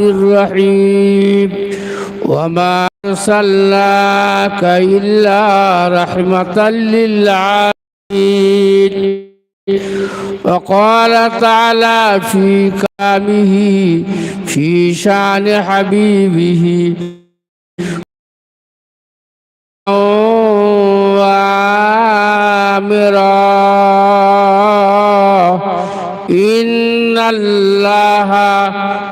الرحيم. وما أرسلناك إلا رحمة للعالمين. وقال تعالى في كلامه في شأن حبيبه. وآمرا. إن الله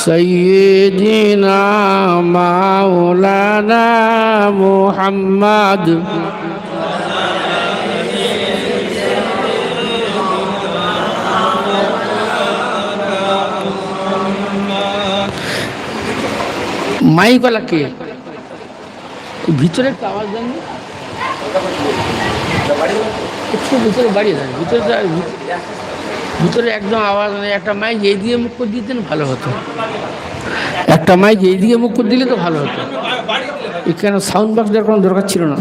سيدنا مولانا محمد মাইকওয়ালা কে ভিতরে একটা আওয়াজ দেন না? একটু ভিতরে বাড়িয়ে দেন ভিতরে তো- ভিতরে একদম আওয়াজ নেই। একটা মাইক এই দিয়ে মুখ করে দিতেন ভালো হতো। একটা মাইক এই দিকে মুখ করে দিলে তো ভালো হতো। এখানে সাউন্ড বক্স দেওয়ার কোনো দরকার ছিল না?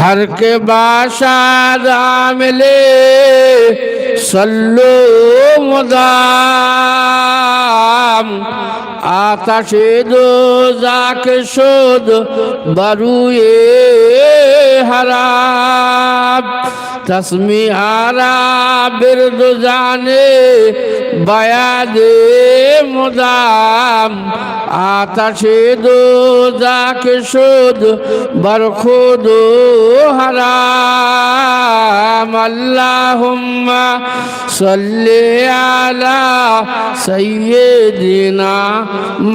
হর কে বাসাদ সল্লো মদাম। আকাশে দো শোধ বারুয়ে হারাব তসমি হারা বিরদ জানে বায়াদে মুদাম। আকাশে দো যাকে শোধ বরখোদ হারাম। আল্লাহুম্মা সাল্লি আলা সাইয়্যিদিনা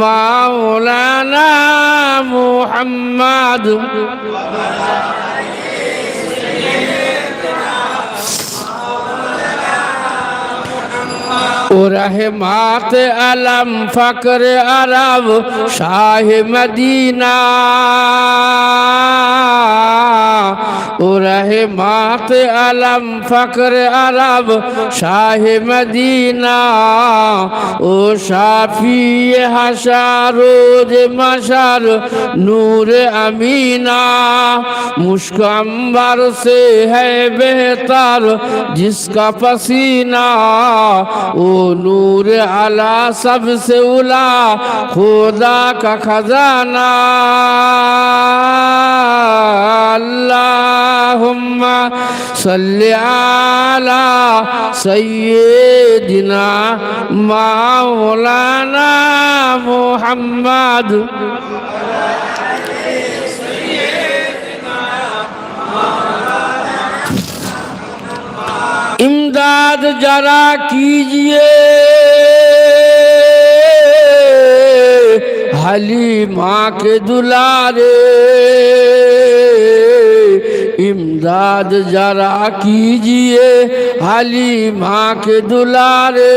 মাওলানা মুহাম্মদ। رحمات علم فقر عرب شاہ مدینہ رحمات علم فقر عرب شاہ مدینہ او شافی حشار و مشار نور امینہ مشک امبر سے ہے بہتر جس کا پسینہ او نور علا سب سے اولا خدا کا خزانہ اللہم صلی علی سیدنا مولانا محمد یاد جرا کیجیے۔ حلی ماں کے دلارے۔ امداد جرا کیجیے حلی ماں کے دلارے۔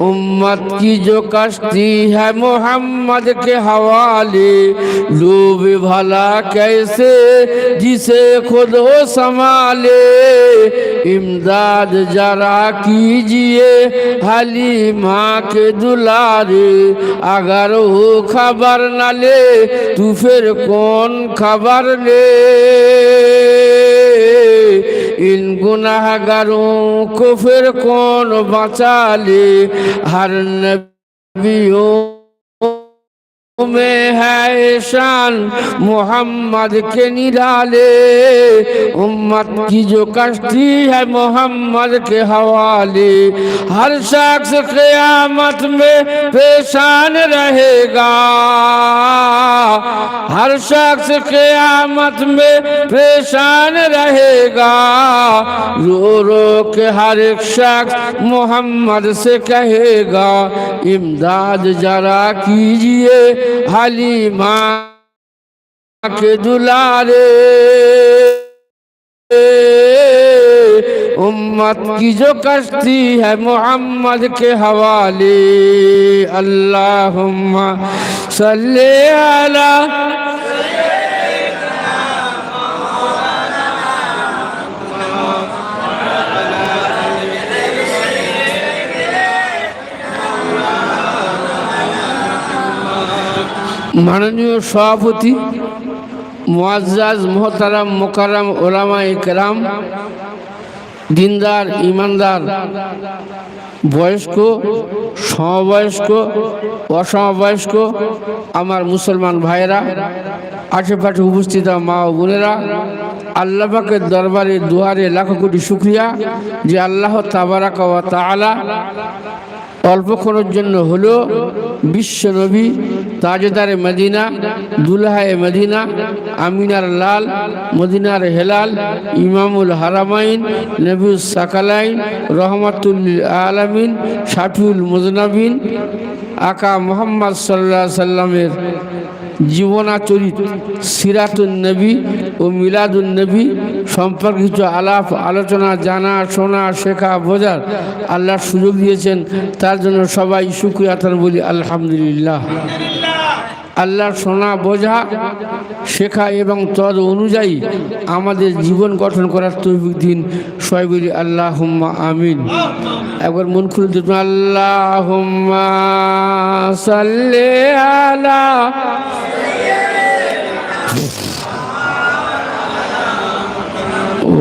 امت کی جو کشتی ہے محمد کے حوالے لوب بھلا کیسے جسے خود ہو سنبھالے۔ इमदाद जरा कीजिए हली माँ के दुलारे अगर वो खबर न ले तू फिर कौन खबर ले इन गुनाहगारों को फिर कौन बचा ले हर नबियों میں ہے شان محمد کے نرالے امت کی جو کشتی ہے محمد کے حوالے۔ ہر شخص قیامت میں پیشان رہے گا۔ ہر شخص قیامت میں پیشان رہے گا۔ رو رو کے ہر ایک شخص محمد سے کہے گا، امداد جرا کیجیے۔ حلیمہ کے دلارے امت کی جو کشتی ہے محمد کے حوالے اللہم صلی اللہ মাননীয় সভাপতি মুআজ্জাজ মোহতারাম মোকারাম ওলামা একরাম দিনদার, ইমানদার, বয়স্ক, সমবয়স্ক, অসমবয়স্ক, আমার মুসলমান ভাইয়েরা, আশেপাশে উপস্থিত মা ও বোনেরা আল্লাহ পাকের দরবারে, দুয়ারে লাখো কোটি শুক্রিয়া যে আল্লাহ তাবারাকা তাআলা অল্পক্ষণের জন্য হলো বিশ্ব নবী তাজেদারে মদিনা, দুলহায় মদিনা, আমিনার লাল, মদিনার হেলাল, ইমামুল হারামাইন নবীল সাকালাইন, রহমাতুল আলমিন, শাফিউল মুজনাবিন, আকা মোহাম্মদ সাল্লাহ সাল্লামের জীবনাচরিত সিরাতুন নবী ও মিলাদুন নবী সম্পর্কে কিছু আলাপ, আলোচনা, জানা, শোনা, শেখা, বোঝার আল্লাহর সুযোগ দিয়েছেন। তার জন্য সবাই সুক্রিয়াতান বলি আলহামদুলিল্লাহ। আল্লাহর শোনা বোঝা শেখা এবং তদ অনুযায়ী আমাদের জীবন গঠন করার তৌফিক দিন সবাই বলি আল্লাহ হুম্মা আমিন একবার মন খুলে দিন আল্লাহ হুম্মা সাল্লে আলা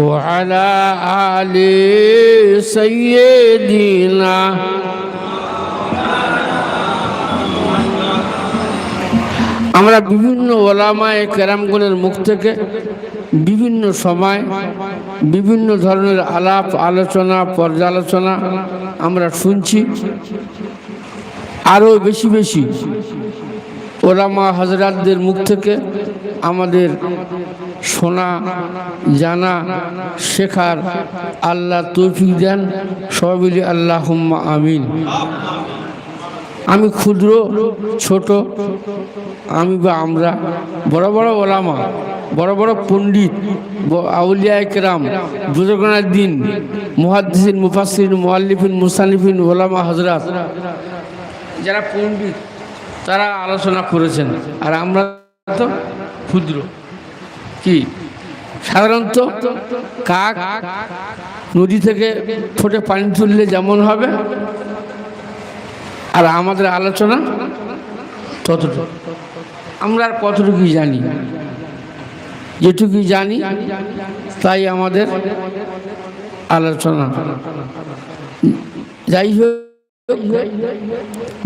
وعلى آل سيدنا আমরা বিভিন্ন ওলামায় কেরামগুনের মুখ থেকে বিভিন্ন সময় বিভিন্ন ধরনের আলাপ, আলোচনা, পর্যালোচনা আমরা শুনছি। আরও বেশি বেশি ওলামা হজরাতদের মুখ থেকে আমাদের শোনা, জানা, শেখার আল্লাহ তৌফিক দেন। সবাই আল্লাহ আমিন। আমি ক্ষুদ্র, ছোট, আমি বা আমরা, বড় বড় ওলামা, বড় বড় পণ্ডিত আউলিয়া একরাম, বুজুর্গনার দিন, মুহাদ্দিসিন মুফাসিন মোয়াল্লিফিন মুসানিফিন ওলামা হজরত যারা পণ্ডিত, তারা আলোচনা করেছেন। আর আমরা তো ক্ষুদ্র। কি? সাধারণত কাক নদী থেকে ফোটে পানি তুললে যেমন হবে আর আমাদের আলোচনা ততটুকু। আমরা আর কতটুকুই জানি? যেটুকুই জানি, তাই আমাদের আলোচনা। যাই হোক,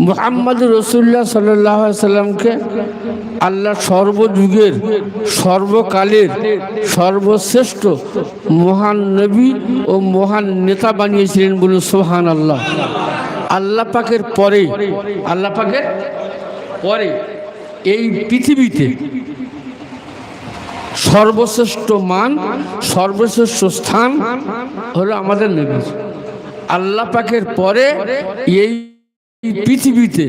মোহাম্মদ রসুল্লাহ সাল্লাহ সাল্লামকে আল্লাহ সর্বযুগের, সর্বকালের, সর্বশ্রেষ্ঠ, মহান নবী ও মহান নেতা বানিয়েছিলেন বলুন সোহান আল্লাহ আল্লাহ পাকের পরে, আল্লাহ পাকের পরে, এই পৃথিবীতে সর্বশ্রেষ্ঠ মান, সর্বশ্রেষ্ঠ স্থান হলো আমাদের নবী। আল্লাহ পাকের পরে এই পৃথিবীতে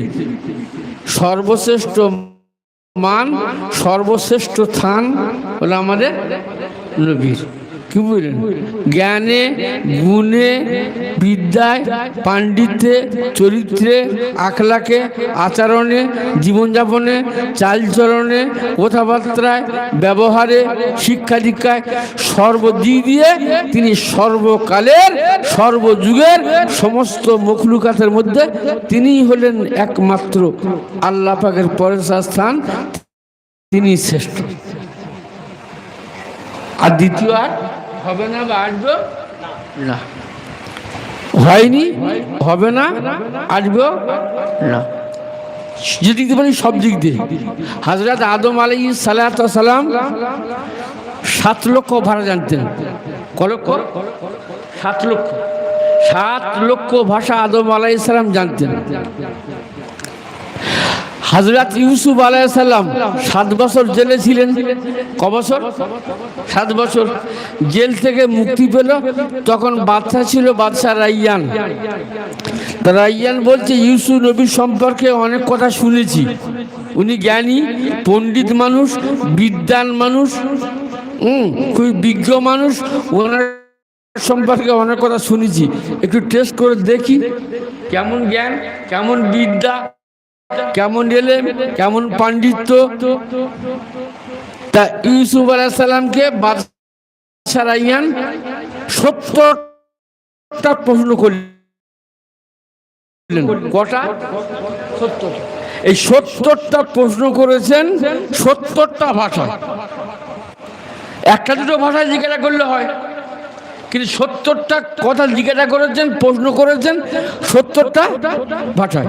সর্বশ্রেষ্ঠ মান, সর্বশ্রেষ্ঠ স্থান হলো আমাদের নবীর। কি বুঝলেন? জ্ঞানে, গুণে, বিদ্যায়, পাণ্ডিত্যে, চরিত্রে, আখলাকে, আচরণে, জীবনযাপনে, চালচলনে, কথাবার্তায়, ব্যবহারে শিক্ষা দীক্ষায় সর্বদিক দিয়ে তিনি সর্বকালের, সর্বযুগের সমস্ত মখলুকাতের মধ্যে তিনিই হলেন একমাত্র আল্লাহ পাকের স্থান, তিনি শ্রেষ্ঠ। আর দ্বিতীয় আর? হবে না বা আসবে? না। হয়নি? হবে না? আসবে? না। যে দিক দিয়ে বলি সব দিক দিয়ে। হাজরত আদম আলী সালাম সাত লক্ষ ভাষা জানতেন। ক লক্ষ? সাত লক্ষ। সাত লক্ষ ভাষা আদম আলাই সালাম জানতেন। হাজরাত ইউসুফ আলাইসাল্লাম সাত বছর জেলে ছিলেন। ক বছর? সাত বছর। জেল থেকে মুক্তি পেল। তখন বাদশা ছিল বাদশা রাইয়ান। রাইয়ান বলছে, ইউসুফ নবীর সম্পর্কে অনেক কথা শুনেছি। উনি জ্ঞানী, পণ্ডিত মানুষ বিদ্যান মানুষ, হুম, খুবই বিজ্ঞ মানুষ। ওনার সম্পর্কে অনেক কথা শুনেছি। একটু টেস্ট করে দেখি। কেমন জ্ঞান, কেমন বিদ্যা কেমন এলেম কেমন পাণ্ডিত্য? তা ইউসুফ আলাইসাল্লামকে বাদশারাইয়ান সত্তরটা প্রশ্ন করলেন। কটা? সত্তর এই সত্তরটা প্রশ্ন করেছেন সত্তরটা ভাষা একটা দুটো ভাষায় জিজ্ঞাসা করলে হয়। কিন্তু সত্তরটা কথা জিজ্ঞাসা করেছেন, প্রশ্ন করেছেন, সত্তরটা ভাষায়।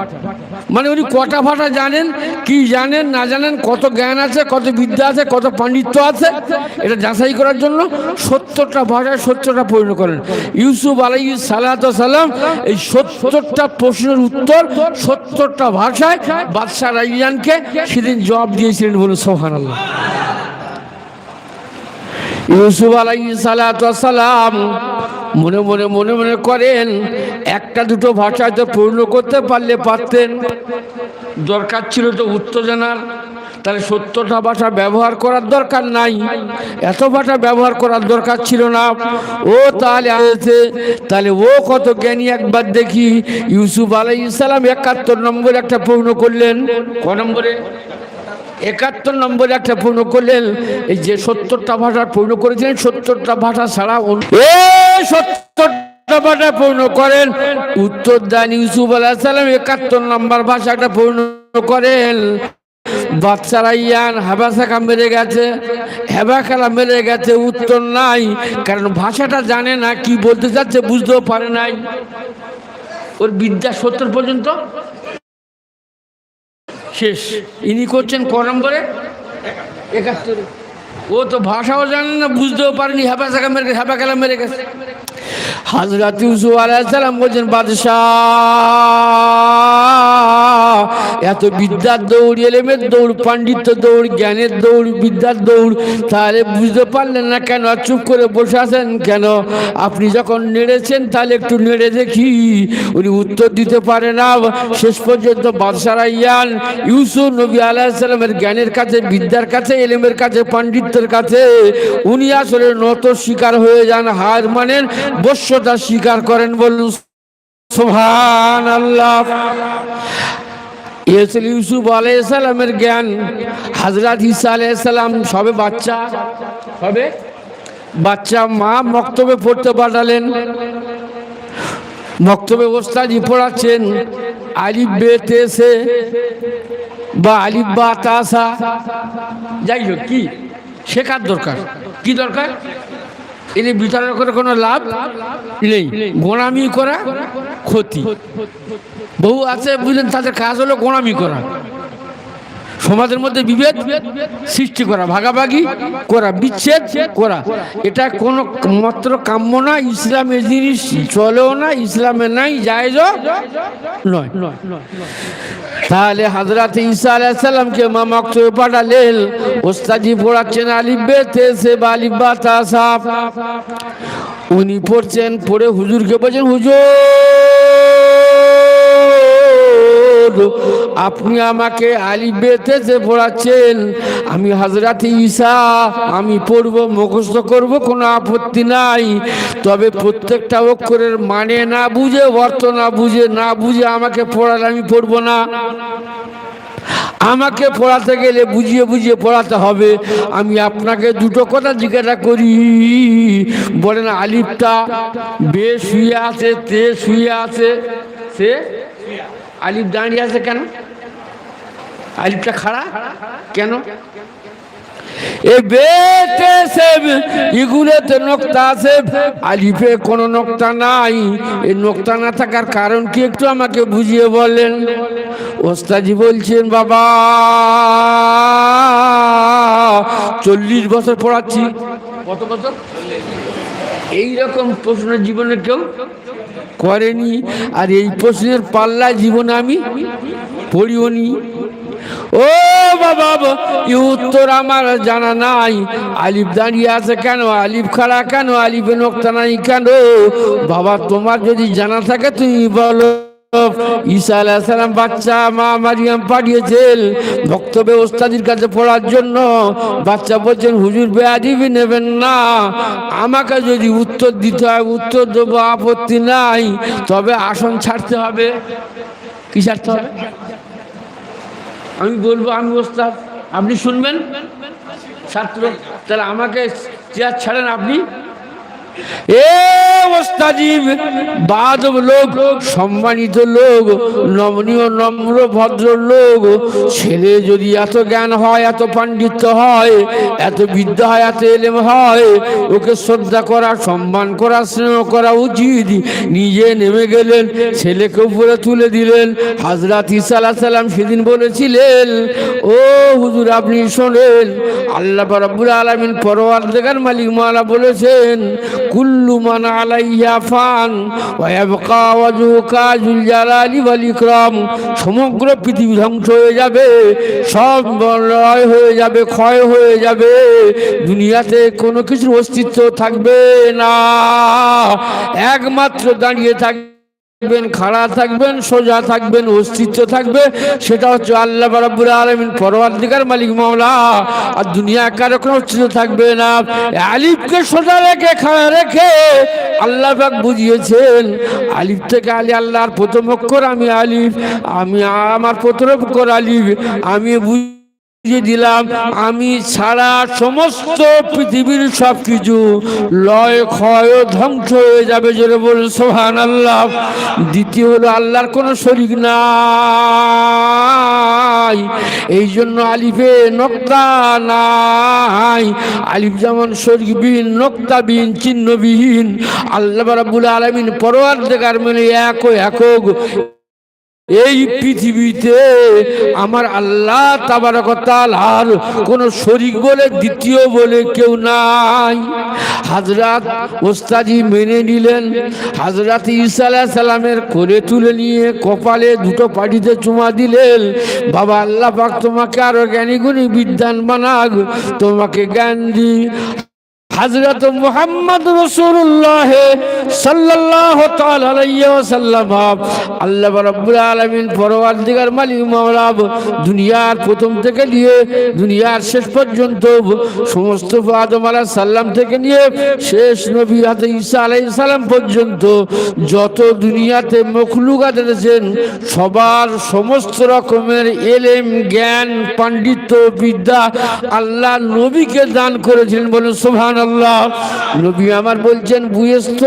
মানে উনি কটা ভাষা জানেন, কি জানেন, না জানেন, কত জ্ঞান আছে, কত বিদ্যা আছে, কত পাণ্ডিত্য আছে, এটা যাচাই করার জন্য সত্তরটা ভাষায় সত্তরটা প্রশ্ন করেন। ইউসুফ আলাই সালাত সালাম এই সত্তরটা প্রশ্নের উত্তর সত্তরটা ভাষায় বাদশাহ রাইজানকে সেদিন জবাব দিয়েছিলেন বলে সোহান আল্লাহ ইউসুফ আলাই সালাম মনে মনে মনে মনে করেন, একটা দুটো ভাষায় তো পূর্ণ করতে পারলে পারতেন। দরকার ছিল তো উত্তর জানার তাহলে সত্তরটা ভাষা ব্যবহার করার দরকার নাই। এত ভাষা ব্যবহার করার দরকার ছিল না। ও তাহলে আছে, তাহলে ও কত জ্ঞানী একবার দেখি। ইউসুফ আলাই ইসালাম একাত্তর নম্বরে একটা পূর্ণ করলেন। ক নম্বরে? একাত্তর নম্বরে একটা পূর্ণ করলেন। এই যে সত্তরটা ভাষা পূর্ণ করেছিলেন সত্তরটা ভাষা ছাড়া এ সত্তরটা ভাষা পূর্ণ করেন। উত্তর দান ইউসুফ আলাহ সালাম একাত্তর নম্বর ভাষাটা পূর্ণ করেন। বাচ্চারা ইয়ান হাবাসাকা মেরে গেছে হেবাখালা মেরে গেছে, উত্তর নাই। কারণ ভাষাটা জানে না, কি বলতে চাচ্ছে বুঝতেও পারে নাই। ওর বিদ্যা সত্তর পর্যন্ত? শেষ। ইনি করছেন ক নম্বরে একাত্তরে ও তো ভাষাও জানেন না, বুঝতেও পারেনি হ্যাপা সাকা মেরে হ্যাপা কালাম মেরে গেছে। হাজরাত ইউসুফ আলাইসালাম বলছেন, বাদশাহ! এত বিদ্যার দৌড়, এলেমের দৌড়, পাণ্ডিত্য দৌড়, জ্ঞানের দৌড়, বিদ্যার দৌড়, তাহলে বুঝতে পারলেন না কেন? চুপ করে বসে আছেন কেন? আপনি যখন নেড়েছেন, তাহলে একটু নেড়ে দেখি। উনি উত্তর দিতে পারে না। শেষ পর্যন্ত বাদশারা ইয়ান ইউসুফ নবী আলাইসালামের জ্ঞানের কাছে, বিদ্যার কাছে, এলেমের কাছে, পাণ্ডিত্যের কাছে, উনি আসলে নত শিকার হয়ে যান। হার মানেন বস্যতা স্বীকার করেন বলুন। সোহান আল্লাহ ইয়েছিল ইউসুফ আলাইসালামের জ্ঞান হাজরাত ঈসা আলাইসালাম সবে বাচ্চা সবে বাচ্চা মা মক্তবে পড়তে পাঠালেন। মক্তবে ওস্তাদি পড়াচ্ছেন, আলিফ বে তেসে বা আলিফ বা তাসা যাই হোক, কি? শেখার দরকার। কি দরকার? এনে বিচারের করে কোনো লাভ নেই। গোড়ামি করা ক্ষতি। বহু আছে, বুঝলেন, তাদের কাজ হলো গোড়ামি করা। সমাজের মধ্যে বিভেদ, সৃষ্টি করা, ভাগাভাগি করা, বিচ্ছেদ করা। এটা কোনো মাত্র কাম্য না ইসলামের জিনিস চলেও না, ইসলামে নাই জায়জ নয়। তাহলে হাজরাত ঈসা আলাইসাল্লামকে মা মক্তবে পাঠালেন। ওস্তাজি পড়াচ্ছেন আলিব্বে তেসে বা আলিব্বা তাসাফ উনি পড়ছেন, পড়ে হুজুরকে বলছেন, হুজুর! আপনি আমাকে আলি বেতেছে পড়াচ্ছেন, আমি হাজরাত ঈসা, আমি পড়ব, মুখস্থ করব, কোনো আপত্তি নাই। তবে প্রত্যেকটা অক্ষরের মানে না বুঝে, অর্থ না বুঝে না বুঝে আমাকে পড়ালে আমি পড়ব না। আমাকে পড়াতে গেলে বুঝিয়ে বুঝিয়ে পড়াতে হবে। আমি আপনাকে দুটো কথা জিজ্ঞাসা করি। বলেন, আলিফটা বে শুয়ে আছে, তে শুয়ে আছে, সে? আলিফ দাঁড়িয়ে আছে কেন? আলিফটা খাড়া? কেন? এ বেতে সে ইগুলেতে নোক্তা আছে আলিফে কোনো নোক্তা নাই। এই নোক্তা না থাকার কারণ কি একটু আমাকে বুঝিয়ে বলেন? ওস্তাজি বলছেন বাবা চল্লিশ বছর পড়াচ্ছি। কত বছর? এইরকম প্রশ্ন জীবনে কেউ করেনি, আর এই প্রশ্নের পাল্লা জীবনে আমি পড়িওনি। ও বাবা, এই উত্তর আমার জানা নাই। আলিফ দাঁড়িয়ে আছে কেন? আলিফ খাড়া কেন? আলিফে নোক্তা নাই কেন? বাবা, তোমার যদি জানা থাকে তুমি বলো। ঈসা আলাইহিস সালাম বাচ্চা, মা মারিয়াম পাঠিয়েছেন। বক্তব্যে ওস্তাদির কাছে পড়ার জন্য বাচ্চা বলছেন, হুজুর বেয়াদিবি নেবেন না। আমাকে যদি উত্তর দিতে হয়, উত্তর দেবো, আপত্তি নাই। তবে আসন ছাড়তে হবে। কি ছাড়তে হবে? আমি বলব, আমি ওস্তাদ, আপনি শুনবেন? ছাত্র, তাহলে আমাকে চেয়ার ছাড়েন আপনি। এ লোক, সম্মানিত লোক, নমনীয়, নম্র, ভদ্র লোক, ছেলে যদি এত জ্ঞান হয়, এত পাণ্ডিত্য হয়, এত বিদ্যা হয়, এত এলেম হয়, ওকে শ্রদ্ধা করা, সম্মান করা, স্নেহ করা উচিত। নিজে নেমে গেলেন, ছেলেকে উপরে তুলে দিলেন। হাজরাত ইসা আলাহ সাল্লাম সেদিন বলেছিলেন, ও হুজুর, আপনি শোনেন। আল্লাহ রাব্বুল আলামিন পরওয়ার দেখার মালিক মালা বলেছেন কুল্লু মান আলাইহা ফান ওয়া ইয়াবকা ওয়াজহুকা যুল জালালি ওয়াল সমগ্র পৃথিবী ধ্বংস হয়ে যাবে, সব লয় হয়ে যাবে, ক্ষয় হয়ে যাবে। দুনিয়াতে কোনো কিছুর অস্তিত্ব থাকবে না। একমাত্র দাঁড়িয়ে থাকবে থাকবেন, খাড়া থাকবেন, সোজা থাকবেন, অস্তিত্ব থাকবে। সেটা হচ্ছে আল্লাহ রাব্বুল আলামিন, পরওয়ারদিগার মালিক মামলা আর দুনিয়া কারও কোনো অস্তিত্ব থাকবে না। আলিফকে সোজা রেখে, খাড়া রেখে আল্লাহ পাক বুঝিয়েছেন, আলিফ থেকে আলী আল্লাহর প্রথম অক্ষর, আমি আলিফ, আমি আমার প্রথম অক্ষর আলিফ, আমি বুঝ দিলাম, আমি ছাড়া সমস্ত পৃথিবীর সব কিছু লয়, ক্ষয়, ধ্বংস হয়ে যাবে জোরে বল সোহান আল্লাহ দ্বিতীয় হলো আল্লাহর কোনো শরিক নাই। এই জন্য আলিফে নক্তা নাই। আলিফ যেমন শরিকবিহীন নক্তাবিহীন চিহ্নবিহীন আল্লাহ রাব্বুল আলামিন পরোয়ার দেখার মানে এক একক এই পৃথিবীতে আমার আল্লাহ তাবারকতালার কোন শরিক বলে, দ্বিতীয় বলে কেউ নাই। হাজরাত ওস্তাজি মেনে নিলেন হাজরাত আলাইহিস সালামের করে তুলে নিয়ে কপালে দুটো পাটিতে চুমা দিলেন, বাবা, আল্লাহ পাক তোমাকে আরও জ্ঞানী গুণী বিদ্যান বানাক, তোমাকে জ্ঞান দি হজরত মোহাম্মদ রসুল্লাহ সাল্লাহ সাল্লাম আল্লাহ রব্বুল আলমিন পরওয়ারদিগার মালিক মাওলাব দুনিয়ার প্রথম থেকে নিয়ে দুনিয়ার শেষ পর্যন্ত সমস্ত আদম আলাহ সাল্লাম থেকে নিয়ে শেষ নবী হাতে ঈসা আলাই সাল্লাম পর্যন্ত যত দুনিয়াতে মখলুকাত রয়েছেন সবার সমস্ত রকমের এলেম, জ্ঞান, পাণ্ডিত্য, বিদ্যা আল্লাহ নবীকে দান করেছিলেন বলে সোহান আল্লাহ নবী আমার বলছেন, বুয়েস্ত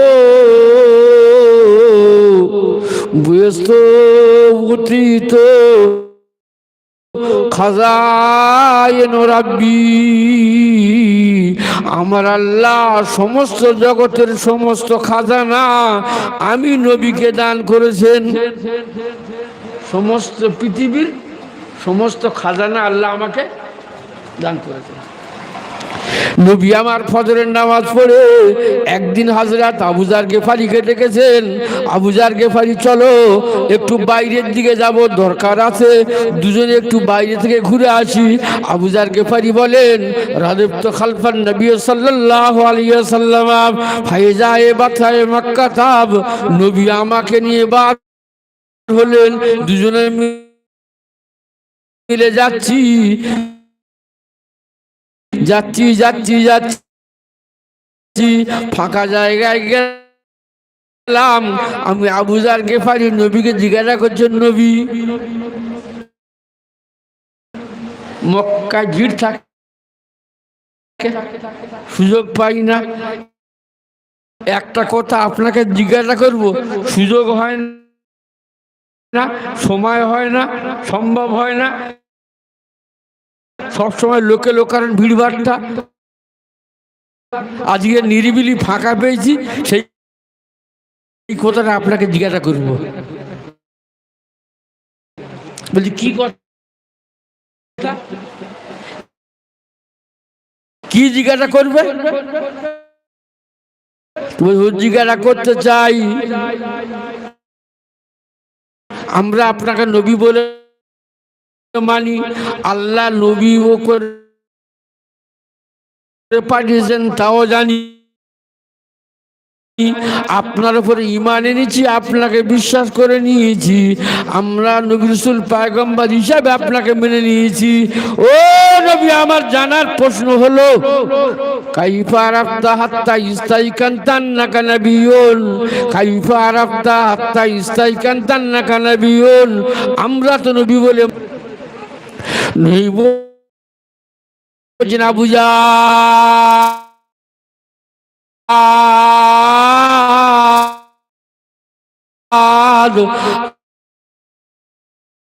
বুয়েস্ত, উত্রিত খাজায়ন রাব্বি। আমার আল্লাহ সমস্ত জগতের সমস্ত খাজানা আমি নবীকে দান করেছেন। সমস্ত পৃথিবীর সমস্ত খাজানা আল্লাহ আমাকে দান করেছেন। নবী আমার ফজরের নামাজ পড়ে একদিন হাজরাত আবুজার গেফারিকে ডেকেছেন। আবুজার গেফারি, চলো, একটু বাইরের দিকে যাব, দরকার আছে। দুজনে একটু বাইরে থেকে ঘুরে আসি। আবুজার গেফারি বলেন রাদেপ্ত খালফান নবী সাল্লাল্লাহু আলাইহি সাল্লাম ফাইজায়ে বাথায়ে মক্কা তাব, নবী আমাকে নিয়ে বার হলেন। দুজনে মিলে যাচ্ছি। যাচ্ছি যাচ্ছি যাচ্ছি। ফাঁকা জায়গায় গেলাম। আমি আবুজার গেফারি নবীকে জিজ্ঞাসা করছেন, নবী মক্কা ভিড় থাকে? সুযোগ পাই না? একটা কথা আপনাকে জিজ্ঞাসা করব, সুযোগ হয় না, সময় হয় না, সম্ভব হয় না। সবসময় লোকে লোকারণ ভিড়ভাড়টা। আজকে নিরিবিলি ফাঁকা পেয়েছি, সেই এই কথাটা আপনাকে জিজ্ঞাসা করব। বলছি, কি কথা? কি জিজ্ঞাসা করবে? জিজ্ঞাসা করতে চাই, আমরা আপনাকে নবী বলে মানি, আল্লাহ নবী ও করে পাঠিয়েছেন, তাও জানি। আপনার উপরে ইমান এনেছি, আপনাকে বিশ্বাস করে নিয়েছি। আমরা নবিরসুল পায়গম্বর হিসাবে আপনাকে মেনে নিয়েছি। ও নবী, আমার জানার প্রশ্ন হলো, কাইফা রাফতা হাত্তা ইস্তাই কান্তান না কানাবিয়ন কাইফা রাফতা হাত্তা ইস্তাই কান্তান না কানাবিয়ন আমরা তো নবী বলে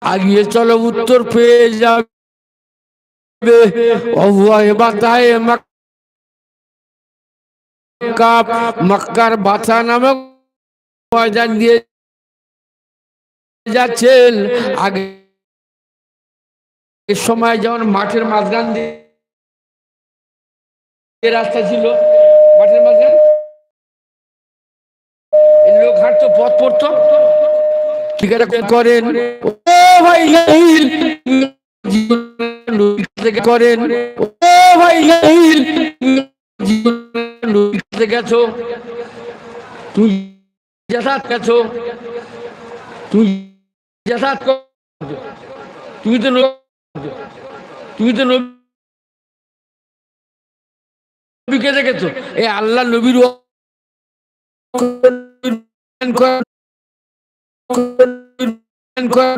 আগিয়ে চলো উত্তর পেয়ে যাবে অহুয়ায় বাতায় মক্কা মক্কার বাতা নামক ময়দান দিয়ে যাচ্ছেন আগে এ সময় যেমন মাঠের মাঝখান দিয়ে রাস্তা ছিল মাঠের মাঝখান লোক হাঁটতো পথ পড়তো। করেন? ও ভাই থেকে করেন? ও ভাই গেছো। তুই যাতায়াত গেছো তুই তুমি তো তুমি তো নবীকে দেখেছ? এই আল্লাহ নবীর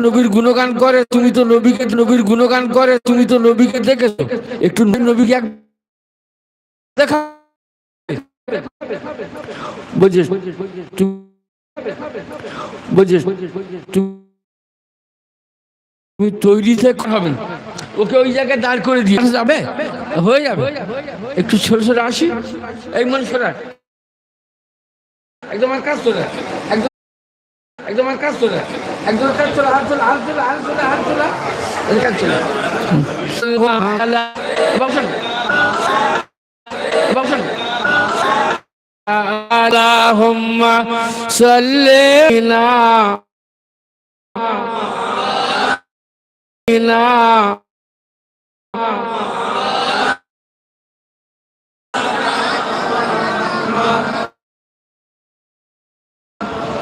নবীর গুণগান করে, তুমি তো নবীকে নবীর গুণগান করে, তুমি তো নবীকে দেখেছ? একটু নবীকে এক দেখা। বুঝিস তুমি তৈরি থেকে হবে না। ওকে ওই জায়গায় দাঁড় করে দিয়ে যাবে হয়ে যাবে একটু ছোট ছোট আসি এই মন সরা একদম আর কাজ তোলা একদম একদম আর কাজ তোলা একদম আর কাজ তোলা হাত তোলা হাত তোলা হাত তোলা হাত তোলা এই কাজ তোলা বাবুসান বাবুসান اللهم صل على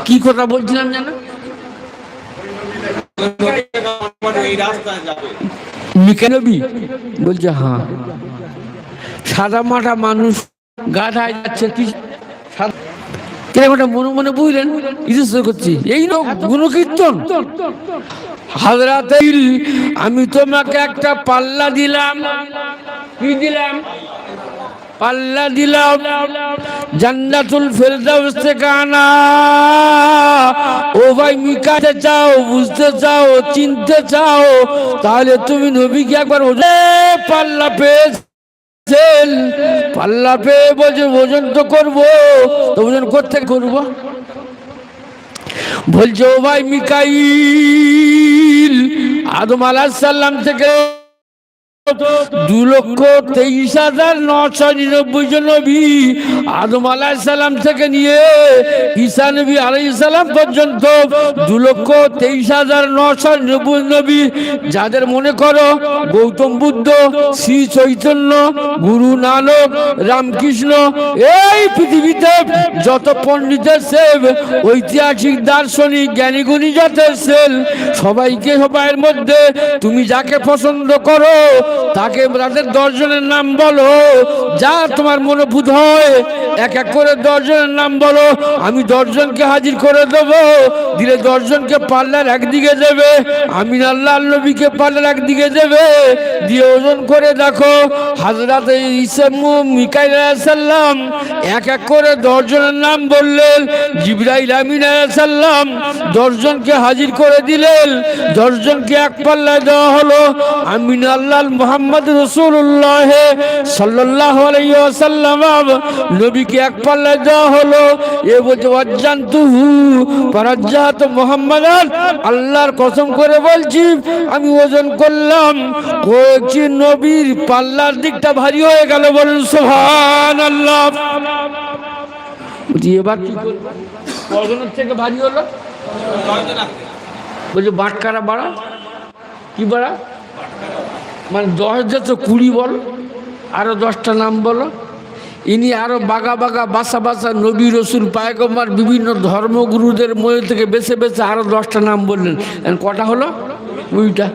কি কথা বলছিলাম জানো বলছে হ্যাঁ। সাদা মাটা মানুষ গাধায় যাচ্ছে, কি কীরকম মনে মনে বুঝলেন? ইতিহাস করছি। এই নো গুণকীর্তন। হাজরাতে আমি তোমাকে একটা পাল্লা দিলাম। কি দিলাম? পাল্লা দিলাম। জান্নাতুল ফেরদাউস থেকে আনা। ও ভাই, মিকাতে চাও, বুঝতে চাও, চিনতে চাও, তাহলে তুমি নবীকে একবার পাল্লা পেয়েছেন। পাল্লা পেয়ে বলছে ওজন তো করব। তো ওজন করতে করব? বলছে ভাই মিকাইল আদম আলাহ সাল্লাম থেকে দু লক্ষ তেইশ হাজার নশো নিরানব্বই জন নবী আদম আলাহ সাল্লাম থেকে নিয়ে ঈসা নবী আলাই সাল্লাম পর্যন্ত দু লক্ষ তেইশ হাজার নশো নিরানব্বই নবী। যাদের মনে করো গৌতম বুদ্ধ, শ্রী চৈতন্য, গুরু নানক, রামকৃষ্ণ, এই পৃথিবীতে যত পণ্ডিতের সেব, ঐতিহাসিক, দার্শনিক, জ্ঞানীগুণী যত সেল, সবাইকে সবাইয়ের মধ্যে তুমি যাকে পছন্দ করো তাকে তাদের দশজনের নাম বলো। যা তোমার মনোভূত হয়, এক এক করে দশজনের নাম বলো। আমি দশজনকে হাজির করে দেব। দিলে দশজনকে পাল্লার একদিকে দেবে। আমিন আল্লাহ নবীকে পাল্লার একদিকে দেবে। দিয়ে ওজন করে দেখো হাজরাত ইসামু এক এক করে দশজনের নাম বললেন। জিব্রাইল আমিন সাল্লাম দশজনকে হাজির করে দিলেন। দশজনকে এক পাল্লায় দেওয়া হলো। আমিন আল্লাহ মোহাম্মদ রসুল্লাহ সাল্লাহ আলাইসাল্লাম নবীকে এক পাল্লা দেওয়া হলো। এ বলছে অজান্তুহু পরাজ্জাত মোহাম্মদ আল্লাহর কসম করে বলছি, আমি ওজন করলাম। কয়েকটি নবীর পাল্লার দিকটা ভারী হয়ে গেল। বলেন সোহান আল্লাহ এবার কি থেকে ভারী হলো। বাটকারা বাড়া? কি বাড়া? মানে দশ তো কুড়ি বল, আরও দশটা নাম বলো। ইনি আরও বাগা বাগা, বাসা বাসা, নবী রসুল, পায়গম্বার, বিভিন্ন ধর্মগুরুদের মধ্যে থেকে বেছে বেছে আরও দশটা নাম বললেন। কটা হলো? কুড়িটা।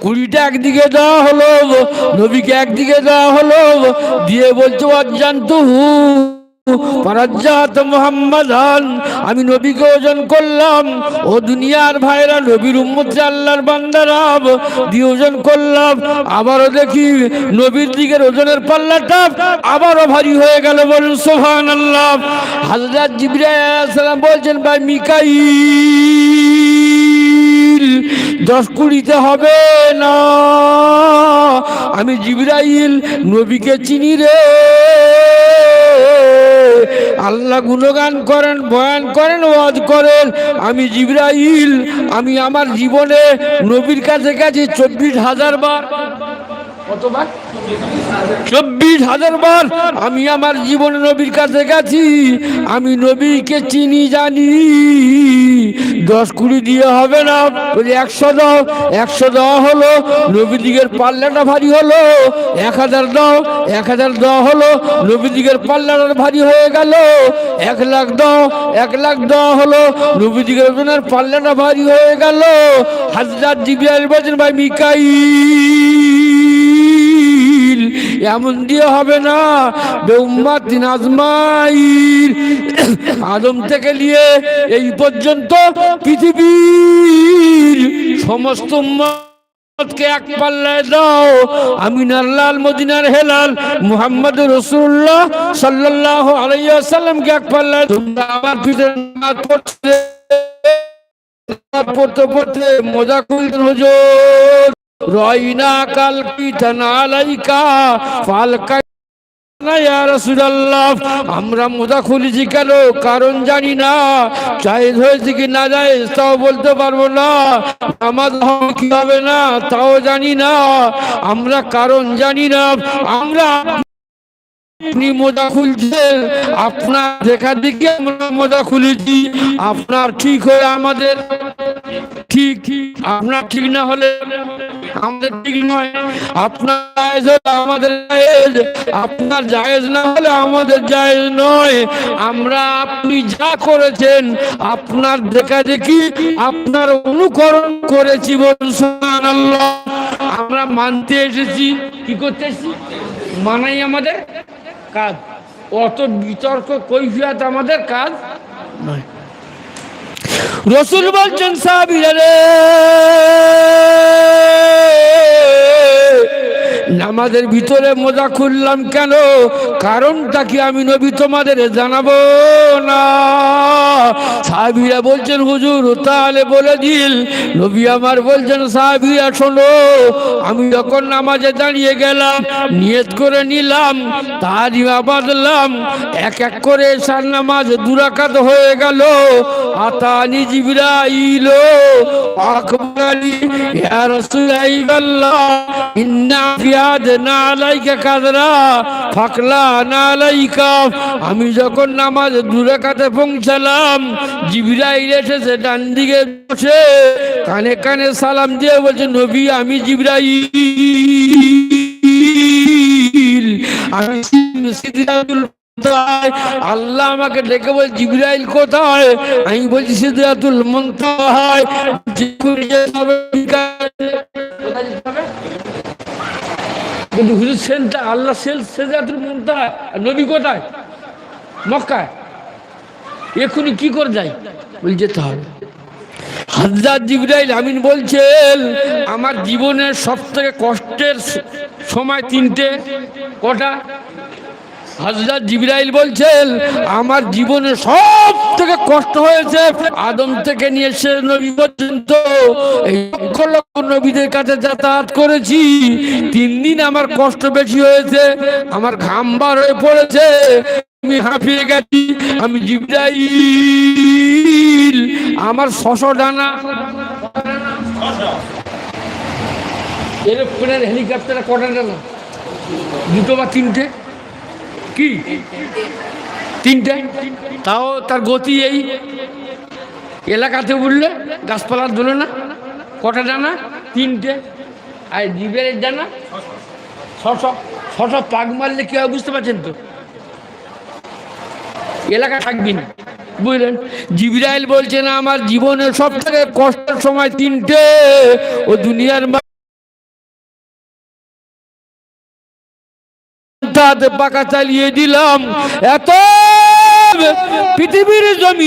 কুড়িটা একদিকে দেওয়া হলো নবীকে একদিকে দেওয়া হলো দিয়ে বলছো অজান্ত হু আমি নবীকে ওজন করলাম। ও দুনিয়ার ভাইরা, নবীর উম্মত আল্লাহর বান্দারা, দিয়ে ওজন করলাম। আবারও দেখি নবীর দিকের ওজনের পাল্লাটা আবারও ভারী হয়ে গেল বলুন সোহান আল্লাহ হাজরাত জিব্রাইল বলছেন, ভাই মিকাইল, দশ কুড়িতে হবে না। আমি জিব্রাইল নবীকে চিনি রে। আল্লাহ গুণগান করেন, বয়ান করেন, ওয়াজ করেন। আমি জিব্রাইল, আমি আমার জীবনে নবীর কাছে গেছি চব্বিশ হাজার বার। চব্বিশ হাজার বার আমি আমার জীবনে নবীর কাছে গেছি। আমি নবীকে চিনি, জানি। দশ কুড়ি দিয়ে হবে না। বলি একশো দাও। একশো দেওয়া হলো। নবীদিগের পাল্লাটা ভারী হলো। এক হাজার দাও। এক হাজার দেওয়া হলো। নবীদিগের পাল্লাটা ভারী হয়ে গেল। এক লাখ দাও। এক লাখ দেওয়া হলো। নবীদিগের ওজনের পাল্লাটা ভারী হয়ে গেল। হাজার জিবিয়াল বলছেন, ভাই মিকাই এমন দিয়ে হবে না। বেউম্মাতিন আজমাইল। আদম থেকে নিয়ে এই পর্যন্ত পৃথিবীর সমস্ত উম্মতকে এক পাল্লায় মদিনার হেলাল রসুল্লাহ এক পাল্লায় পড়তে পড়তে মজা করলেন রয়না কাল পিঠান আলাইকা ফালকা আমরা মোজা খুলেছি কেন? কারণ জানি না। জায়েজ হয়েছে কি না জায়েজ তাও বলতে পারব না। আমাদ হবে কি হবে না, তাও জানি না। আমরা কারণ জানি না। আমরা আপনি মোজা খুলছেন, আপনার দেখা দেখি আমরা মোজা খুলেছি। আপনার ঠিক হয়ে আমাদের ঠিক আপনার ঠিক না হলে আমাদের ঠিক নয়। আপনার জায়েজ হলে আমাদের জায়েজ। আপনার জায়েজ না হলে আমাদের জায়েজ নয়। আমরা আপনি যা করেছেন, আপনার দেখা দেখি আপনার অনুকরণ করেছি বলুন আমরা মানতে এসেছি। কি করতে মানাই আমাদের কাজ। অত বিতর্ক, কৈফিয়াত আমাদের কাজ নয়। রসুল বলছেন সাহাবিরা রে। নামাজের ভিতরে মজা খুললাম কেন? কারণটা কি আমি নবী তোমাদের জানাব না? সাহাবিরা বলছেন, হুজুর, তাহলে বলে দিল নবী আমার বলছেন, সাহাবিরা, শোনো, আমি যখন নামাজে দাঁড়িয়ে গেলাম, নিয়ত করে নিলাম তারিমা বাঁধলাম এক এক করে সার নামাজ দুরাকাত হয়ে গেল। আতানি জিবরাইল আকবরালি ইয়া রাসূলুল্লাহ, ইন্না আমি যখন নামাজ দুরাকাতে পৌঁছালাম, জিবরাইল এসেছে ডান দিকে বসে, কানে কানে সালাম দিয়ে বলছে, নবী, আমি জিবরাইল। আমি সিদ্ধাতুল আল্লাহ আমাকে ডেকে বল, জিবরাইল কোথায়? আমি বলছি সিদ্ধাতুল মন্তাহায়? কিন্তু হুজুর সেলটা আল্লাহ সেল সিদ্ধাতুল মন্তাহায় আর নবী কোথায়? মক্কায়। এক্ষুনি কি করে যাই বল, যেতে হবে। হাজরাত জিবরাইল আমিন বলছেন, আমার জীবনের সব থেকে কষ্টের সময় তিনটে। কটা? হাজরাত জিবরাইল বলছেন, আমার জীবনে সব থেকে কষ্ট হয়েছে আদম থেকে নিয়ে শেষ নবী পর্যন্ত। এই লক্ষ নবীদের কাছে যাতায়াত করেছি। তিন দিন আমার কষ্ট বেশি হয়েছে, আমার ঘাম বার হয়ে পড়েছে। আমি হাঁপিয়ে গেছি, আমি জিবরাইল। আমার শশ ডানা এরোপ্লেনের হেলিকপ্টারে কটা ডানা দুটো বা তিনটে? কি? তিনটে? তাও তার গতি এই। এলাকাতে উঠলে গাছপালা দোলে না? কটা ডানা তিনটে, আর জীবের ডানা ছশো ছশো পাক মারলে কি হয় বুঝতে পারছেন তো? এলাকা থাকবি না, বুঝলেন? জিবরাইল বলছেন আমার জীবনের সব থেকে কষ্টের সময় তিনটে। ও দুনিয়ার পাকা চালিয়ে দিলাম। এত পৃথিবীর জমি